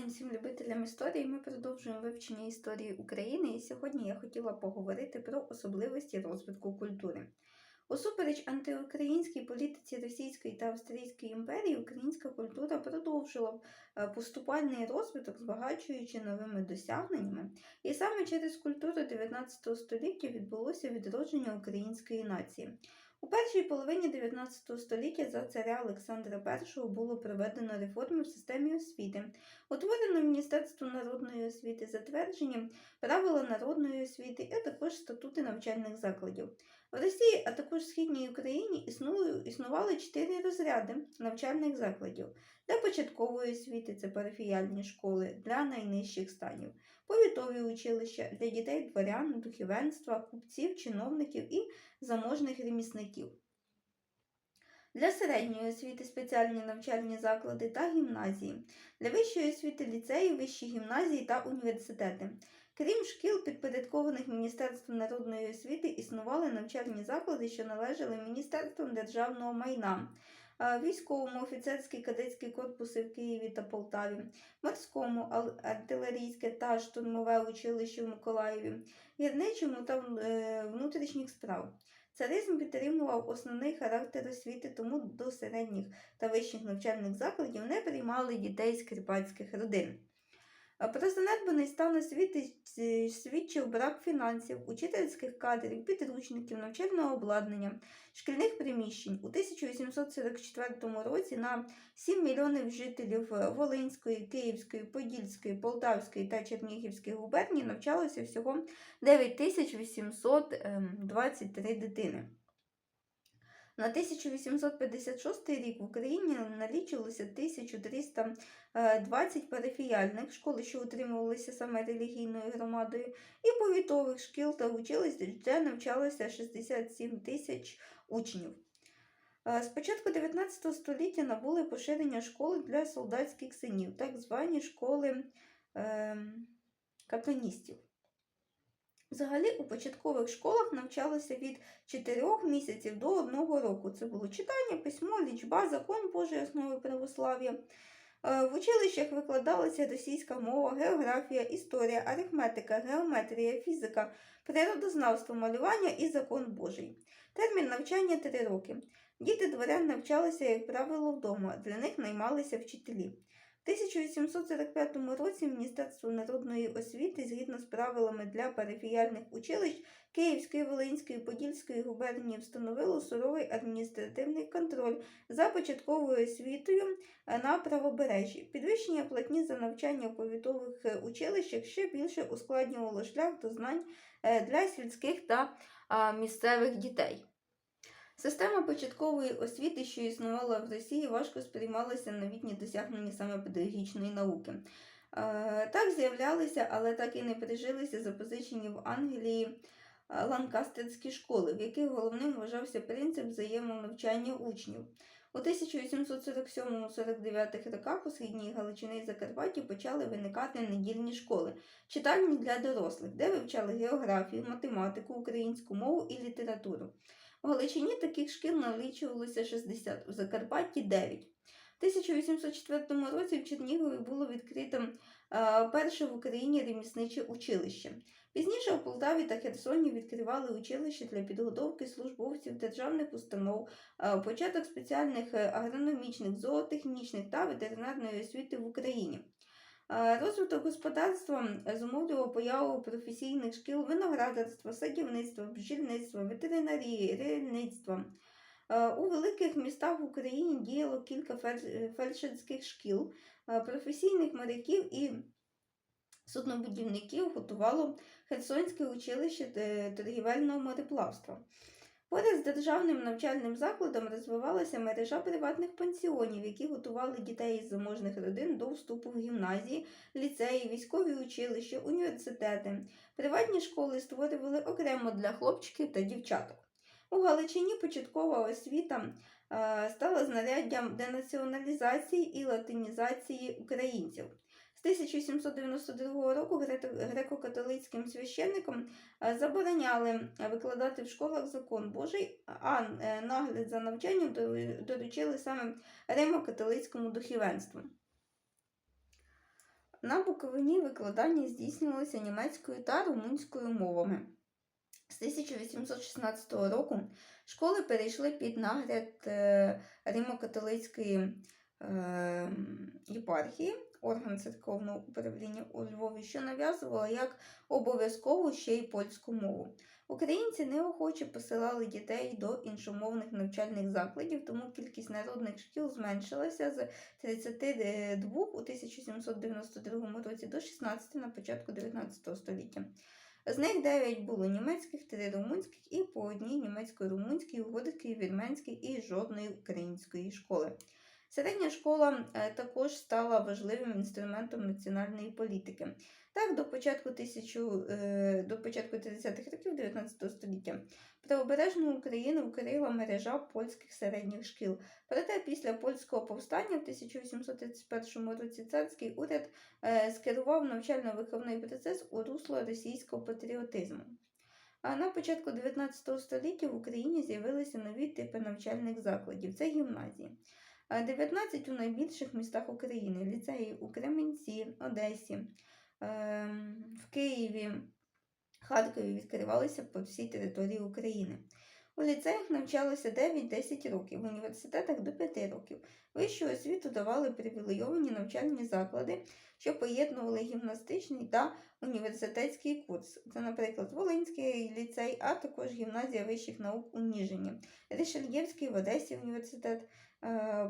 день всім любителям історії. Ми продовжуємо вивчення історії України, і сьогодні я хотіла поговорити про особливості розвитку культури. Усупереч антиукраїнській політиці Російської та Австрійської імперії, українська культура продовжила е, поступальний розвиток, збагачуючи новими досягненнями. І саме через культуру 19 століття відбулося відродження української нації. У першій половині 19 століття за царя Олександра І було проведено реформи в системі освіти, утворено Міністерство народної освіти, затверджені правила народної освіти, а також статути навчальних закладів. В Росії, а також в Східній Україні існували, існували чотири розряди навчальних закладів для початкової освіти це парафіяльні школи, для найнижчих станів, повітові училища для дітей дворян, духовенства, купців, чиновників і заможних ремісників. Для середньої освіти спеціальні навчальні заклади та гімназії, для вищої освіти ліцеї, вищі гімназії та університети. Крім шкіл, підпорядкованих Міністерством народної освіти, існували навчальні заклади, що належали Міністерством державного майна, військовому, офіцерські кадетські корпуси в Києві та Полтаві, морському, артилерійське та штурмове училище в Миколаєві, гірничому та е, внутрішніх справ. Царизм підтримував основний характер освіти, тому до середніх та вищих навчальних закладів не приймали дітей з кріпацьких родин. Про занедбаний стан освіти свідчив брак фінансів, учительських кадрів, підручників, навчального обладнання, шкільних приміщень. У 1844 році на 7 мільйонів жителів е, Волинської, Київської, Подільської, Полтавської та Чернігівської губернії навчалося всього 9823 дитини. На 1856 рік в Україні налічувалося 1320 парафіяльних школ, що утримувалися саме релігійною громадою, і повітових шкіл та училищ, де навчалося 67 тисяч учнів. Е, З початку 19 століття набули поширення школи для солдатських синів, так звані школи е, катоністів. Взагалі у початкових школах навчалося від 4 місяців до 1 року. Це було читання, письмо, лічба, закон Божої основи православ'я. Е, В училищах викладалася російська мова, географія, історія, арифметика, геометрія, фізика, природознавство, малювання і закон Божий. Термін навчання 3 роки. Діти дворян навчалися, як правило, вдома, для них наймалися вчителі. В 1845 році Міністерство народної освіти, згідно з правилами для парафіяльних училищ Київської, Волинської, Подільської губернії, встановило суровий адміністративний контроль за початковою освітою е, на правобережжі. Підвищення платні за навчання в повітових е, училищах ще більше ускладнювало шлях до знань е, для сільських та місцевих дітей. Система початкової освіти, що існувала в Росії, важко сприймалася новітні досягнення саме педагогічної науки. Е, Так з'являлися, але так і не прижилися запозичені в Англії е, ланкастерські школи, в яких головним вважався принцип взаємонавчання учнів. У 1847-49 роках у Східній Галичині і Закарпатті почали виникати недільні школи, читальні для дорослих, де вивчали географію, математику, українську мову і літературу. В Галичині таких шкіл налічувалося 60, у Закарпатті 9. В 1804 році в Чернігові було відкрито е, перше в Україні ремісниче училище. Пізніше у Полтаві та Херсоні відкривали училища для підготовки службовців державних установ, е, початок спеціальних е, агрономічних, зоотехнічних та ветеринарної освіти в Україні. Е, Розвиток господарства зумовлював появу професійних шкіл виноградарства, садівництва, бджільництва, ветеринарії, рільництва. Е, У великих містах в Україні діяло кілька фельдшерських шкіл, Е, професійних моряків і суднобудівників готувало Херсонське училище е, торгівельного мореплавства. Поряд з державним навчальним закладом розвивалася мережа приватних пансіонів, які готували дітей із заможних родин до вступу в гімназії, ліцеї, військові училища, університети. Приватні школи створювали окремо для хлопчиків та дівчаток. У Галичині початкова освіта е, стала знаряддям денаціоналізації і латинізації українців. З 1792 року греко-католицьким священникам е, забороняли викладати в школах закон Божий, а е, нагляд за навчанням доручили саме римо-католицькому духовенству. На Буковині викладання здійснювалося німецькою та румунською мовами. З 1816 року школи перейшли під нагляд е, Римо-католицької єпархії, орган церковного управління у Львові, що нав'язувала як обов'язкову ще й польську мову. Українці неохоче посилали дітей до іншомовних навчальних закладів, тому кількість народних шкіл зменшилася з 32 у 1792 році до 16 на початку 19 століття. З них 9 було німецьких, 3 румунських і по одній німецько-румунській, угорській, вірменській і жодної української школи. Середня школа е, також стала важливим інструментом національної політики. Так, до початку, тисячу, е, до початку 30-х років 19 століття правобережну Україну укрила мережа польських середніх шкіл. Проте після польського повстання в 1831 році царський уряд е, скерував навчально-виховний процес у русло російського патріотизму. А на початку 19 століття в Україні з'явилися нові типи навчальних закладів це гімназії. А 19 у найбільших містах України ліцеї у Кременці, Одесі, ем, в Києві, Харкові відкривалися по всій території України. У ліцеях навчалося 9-10 років, в університетах до 5 років. Вищу освіту давали привілейовані навчальні заклади, що поєднували гімнастичний та університетський курс. Це, наприклад, Волинський ліцей, а також гімназія вищих наук у Ніжині. Рішельєвський в Одесі університет е,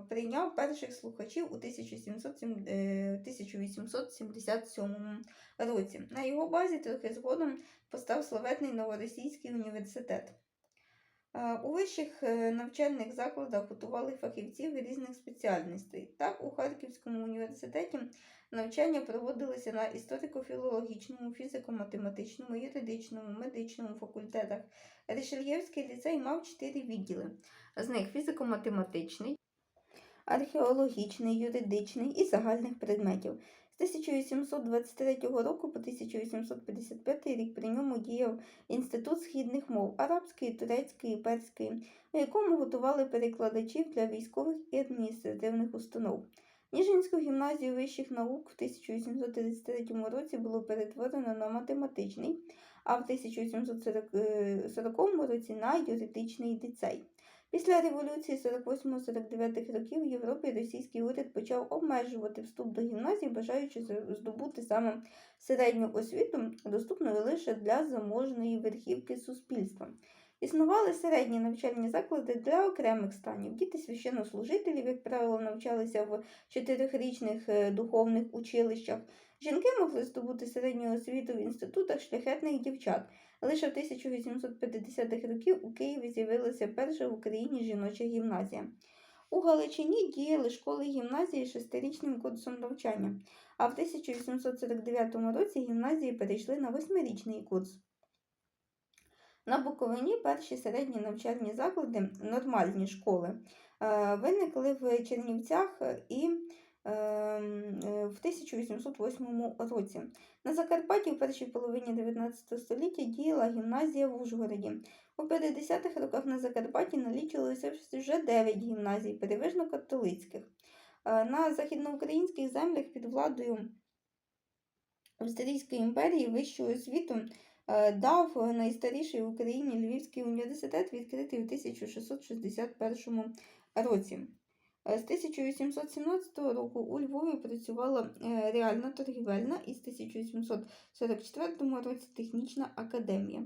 прийняв перших слухачів у 1707, е, 1877 році. На його базі трохи згодом постав славетний Новоросійський університет. У вищих е, навчальних закладах готували фахівців різних спеціальностей. Так, у Харківському університеті навчання проводилися на історико-філологічному, фізико-математичному, юридичному, медичному факультетах. Рішельєвський ліцей мав чотири відділи. З них фізико-математичний, археологічний, юридичний і загальних предметів. З 1823 року по 1855 рік при ньому діяв Інститут східних мов арабської, турецької, перської, у якому готували перекладачів для військових і адміністративних установ. Ніжинську гімназію вищих наук в 1833 році було перетворено на математичний, а в 1840 році на юридичний ліцей. Після революції 48-49 років в Європі російський уряд почав обмежувати вступ до гімназії, бажаючи здобути саме середню освіту, доступну лише для заможної верхівки суспільства. Існували середні навчальні заклади для окремих станів. Діти священнослужителів, як правило, навчалися в чотирьохрічних е, духовних училищах. Жінки могли здобути середню освіту в інститутах шляхетних дівчат. Лише в 1850-х років у Києві з'явилася перша в Україні жіноча гімназія. У Галичині діяли школи гімназії з шестирічним курсом навчання, а в 1849 році гімназії перейшли на восьмирічний курс. На Буковині перші середні навчальні заклади, нормальні школи, е, виникли в Чернівцях і в 1808 році. На Закарпатті в першій половині 19 століття діяла гімназія в Ужгороді. У 50-х роках на Закарпатті налічилося вже 9 гімназій, переважно католицьких. Е, На західноукраїнських землях під владою Австрійської імперії вищу освіту е, дав найстаріший в Україні Львівський університет, відкритий у 1661 році. Е, З 1817 року у Львові працювала е, реальна торгівельна і з 1844 році технічна академія.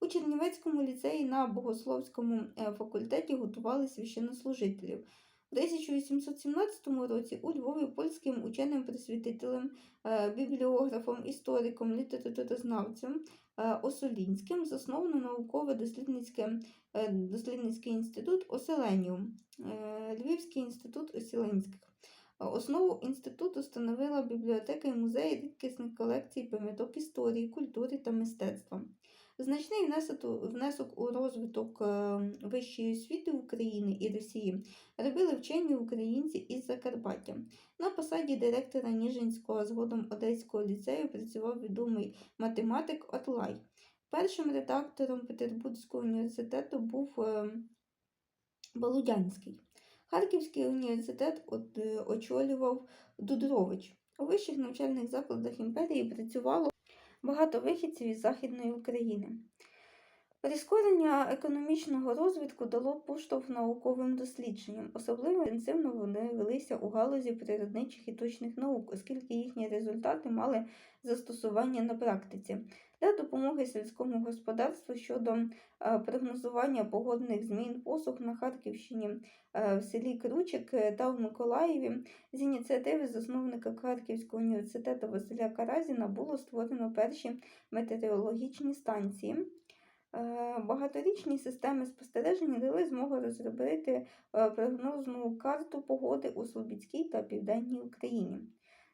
У Чернівецькому ліцеї на Богословському е, факультеті готували священнослужителів. У 1817 році у Львові польським ученим просвітителем, е, бібліографом, істориком, літературознавцем е, Осолінським засновано науково-дослідницьке е, дослідницький інститут Оселеніум, Львівський інститут Осіленських. Основу інституту становила бібліотека і музей рідкісних колекцій пам'яток історії, культури та мистецтва. Значний внесок, у розвиток е, вищої освіти України і Росії робили вчені українці із Закарпаття. На посаді директора Ніжинського, згодом Одеського ліцею працював відомий математик Отлай. Першим редактором Петербурзького університету був е, Болудянський. Харківський університет е, очолював Дудрович. У вищих навчальних закладах імперії працювало багато вихідців із Західної України. Прискорення економічного розвитку дало поштовх науковим дослідженням. Особливо інтенсивно вони велися у галузі природничих і точних наук, оскільки їхні результати мали застосування на практиці. Для допомоги сільському господарству щодо е, прогнозування погодних змін посух на Харківщині е, в селі Кручик е, та в Миколаєві з ініціативи засновника Харківського університету Василя Каразіна було створено перші метеорологічні станції. Багаторічні системи спостереження дали змогу розробити прогнозну карту погоди у Слобідській та Південній Україні.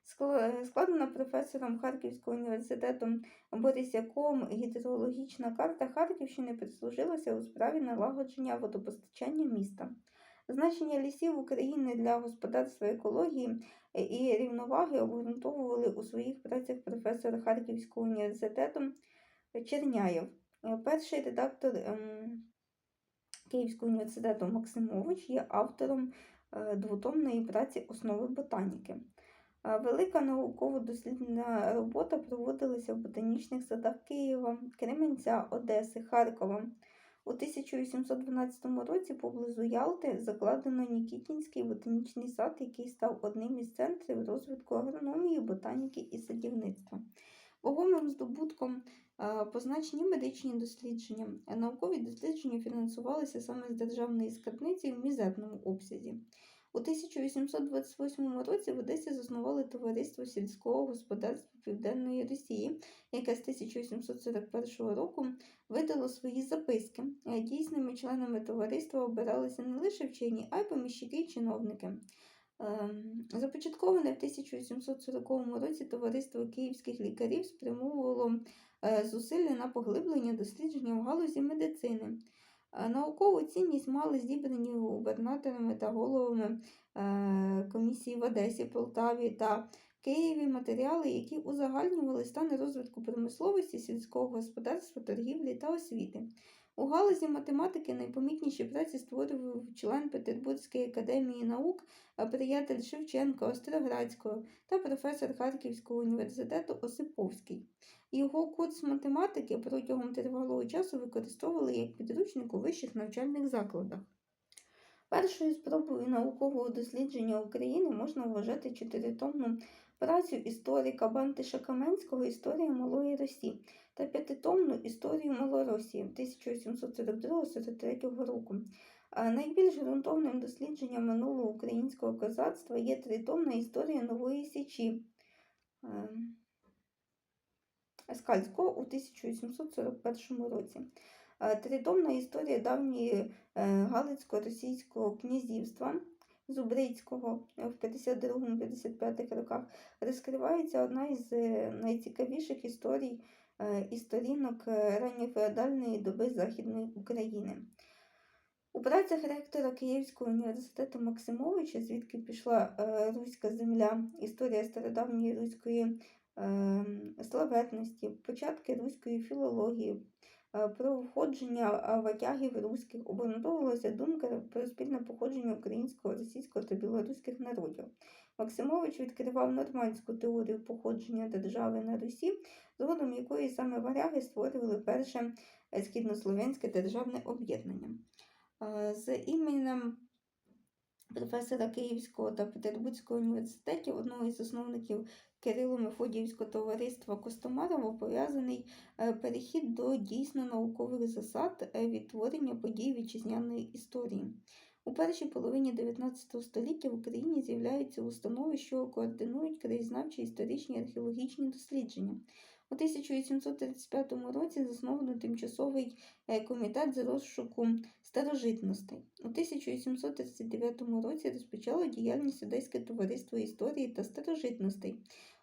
Скла- Складена професором Харківського університету Борисяковим гідрологічна карта Харківщини прислужилася у справі налагодження водопостачання міста. Значення лісів України для господарства екології і рівноваги обґрунтовували у своїх працях професор Харківського університету Черняєв. Е, Перший редактор ем, Київського університету Максимович є автором е, двотомної праці Основи ботаніки. Велика науково-дослідна робота проводилася в ботанічних садах Києва, Кременця, Одеси, Харкова. У 1812 році поблизу Ялти закладено Нікітінський ботанічний сад, який став одним із центрів розвитку агрономії, ботаніки і садівництва. Вагомим здобутком позначені медичні дослідження. Наукові дослідження фінансувалися саме з державної скарбниці в мізерному обсязі. У 1828 році в Одесі заснували товариство сільського господарства Південної Росії, яке з 1841 року видало свої записки. Дійсними членами товариства обиралися не лише вчені, а й поміщики й чиновники. Ем, Започатковане в 1840 році товариство київських лікарів спрямовувало е, зусилля на поглиблення дослідження в галузі медицини. Е, Наукову цінність мали зібрані губернаторами та головами е, комісії в Одесі, Полтаві та Києві матеріали, які узагальнювали стани розвитку промисловості, сільського господарства, торгівлі та освіти. У галузі математики найпомітніші праці створював член Петербурзької академії наук, приятель Шевченка, Остроградського та професор Харківського університету Осиповський. Його курс математики протягом тривалого часу використовували як підручник у вищих навчальних закладах. Першою спробою наукового дослідження України можна вважати чотиритомну працю історика Бантиша Каменського Історія Малої Росії та п'ятитомну історію Малоросії 1742-43 року. Найбільш ґрунтовним дослідженням минулого українського козацтва є тритомна історія Нової Січі Скальського у 1841 році. Тритомна історія давньої е, Галицько-Російського князівства Зубрицького в 52-55 роках розкривається одна із е, найцікавіших історій е, і сторінок е, ранньофеодальної доби Західної України. У працях ректора Київського університету Максимовича, звідки пішла е, руська земля, історія стародавньої руської е, славетності, початки руської філології, е, про входження е, ватягів руських, обґрунтовувалася думка про спільне походження українського, російського та білоруських народів. Максимович відкривав нормандську теорію походження держави на Русі, згодом якої саме варяги створювали перше е, східнослов'янське державне об'єднання. Е, З іменем професора Київського та Петербурзького університетів, одного із засновників Кирило-Мефодіївського товариства Костомарова, пов'язаний е, перехід до дійсно наукових засад е, відтворення подій вітчизняної історії. У першій половині 19 століття в Україні з'являються установи, що координують краєзнавчі історичні археологічні дослідження. У 1835 році засновано тимчасовий е, комітет з розшуку старожитностей. У 1739 році розпочало діяльність Одеське товариство історії та старожитностей.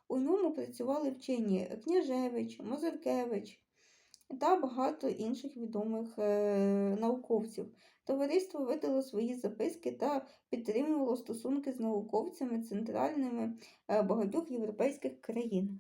У ньому працювали вчені Княжевич, Мозеркевич та багато інших відомих е, науковців. Товариство видало свої записки та підтримувало стосунки з науковцями центральними е, багатьох європейських країн.